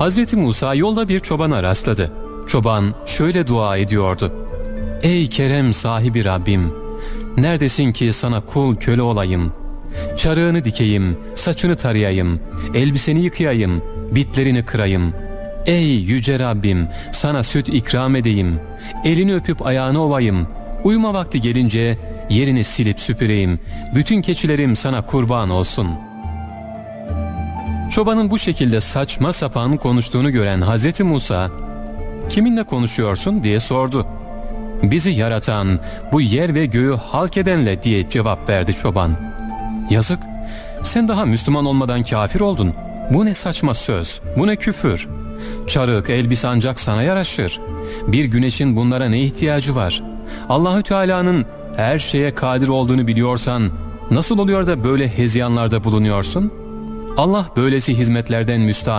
Hazreti Musa yolda bir çobana rastladı. Çoban şöyle dua ediyordu. Ey kerem sahibi Rabbim! Neredesin ki sana kul köle olayım? Çarığını dikeyim, saçını tarayayım, elbiseni yıkayayım, bitlerini kırayım. Ey yüce Rabbim sana süt ikram edeyim, elini öpüp ayağını ovayım. Uyuma vakti gelince yerini silip süpüreyim, bütün keçilerim sana kurban olsun.'' Çobanın bu şekilde saçma sapan konuştuğunu gören Hazreti Musa, "Kiminle konuşuyorsun?" diye sordu. "Bizi yaratan, bu yer ve göğü halk edenle." diye cevap verdi çoban. "Yazık, sen daha Müslüman olmadan kafir oldun. Bu ne saçma söz, bu ne küfür. Çarık, elbise ancak sana yaraşır. Bir güneşin bunlara ne ihtiyacı var? Allahü Teala'nın her şeye kadir olduğunu biliyorsan nasıl oluyor da böyle hezyanlarda bulunuyorsun?" Allah böylesi hizmetlerden müstahane